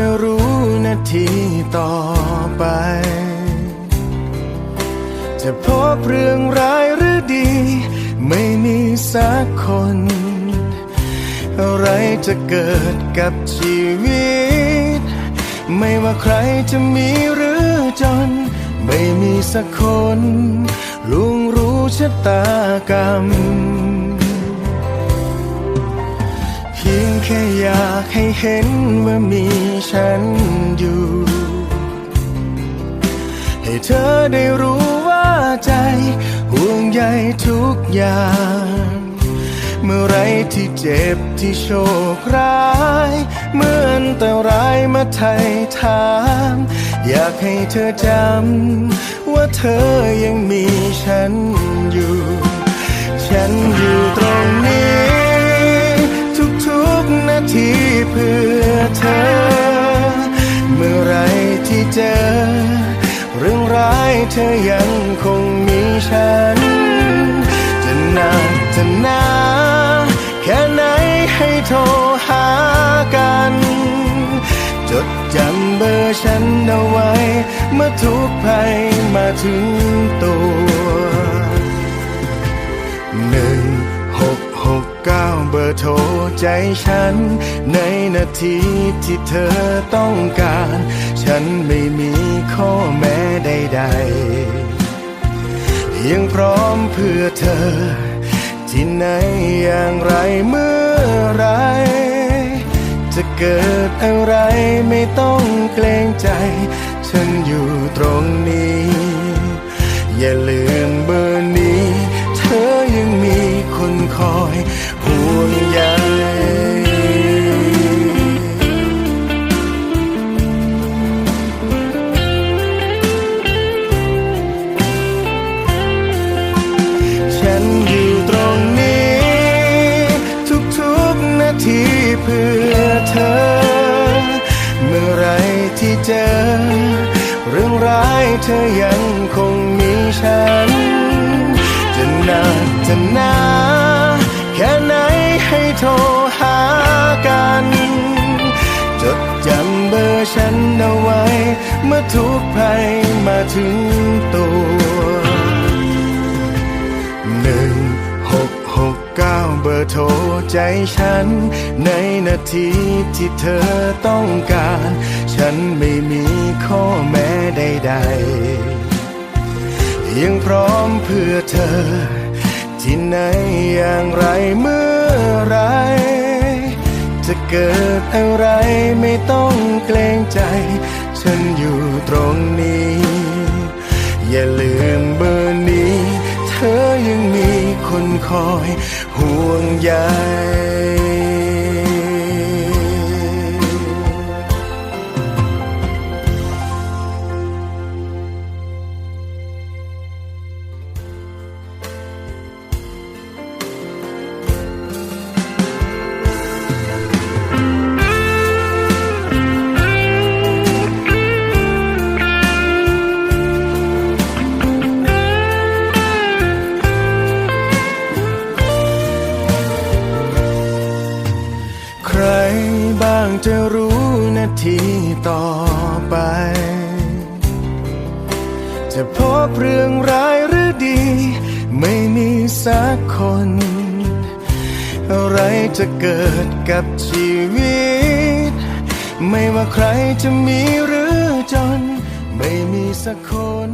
จะรู้นาทีต่อไป จะพบเรื่องร้ายหรือดี ไม่มีสักคน อะไรจะเกิดกับชีวิต ไม่ว่าใครจะมีหรือจน ไม่มีสักคนลุงรู้ชะตากรรม แค่อยากให้เห็นว่ามีฉันอยู่ ให้เธอได้รู้ว่าใจ ห่วงใยทุกอย่าง เมื่อไรที่เจ็บที่โชคร้ายเหมือนต่ร้ายมาไทยถาม อยากให้เธอจำ ว่าเธอยังมีฉันอยู่ ฉันอยู่ พื่อเธอ เมื่อไรที่เจอ เรื่องร้ายเธอยังคงมีฉัน จะนักจะนาแค่ไหนให้โทรหากัน จดจำเบอร์ฉันเอาไว้ เมื่อทุกภัยมาถึงตัว โทรใจฉัน ในนาทีที่เธอต้องการ ฉันไม่มีข้อแม้ใดๆ ยังพร้อมเพื่อเธอ ที่ไหนอย่างไรเมื่อไร จะเกิดอะไรไม่ต้องเกรงใจ ฉันอยู่ตรงนี้ อย่าลืมเบอร์ เจอ เรื่องร้ายเธอยังคงมีฉัน จะนานจะนาแค่ไหนให้โทรหากัน จดจำเบอร์ฉันเอาไว้ เมื่อทุกภัยมาถึง ใจฉัน ในนาทีที่เธอต้องการ ฉันไม่มีข้อแม้ใดๆ ยังพร้อมเพื่อเธอ ที่ไหนอย่างไรเมื่อไร จะเกิดอะไรไม่ต้องเกรงใจ ฉันอยู่ตรงนี้ คนคอยห่วงใยางจะรู้นาทีต่อไป จะพบเรื่องร้ายหรือดี ไม่มีสักคน อะไรจะเกิดกับชีวิต ไม่ว่าใครจะมีหรือจน ไม่มีสักคน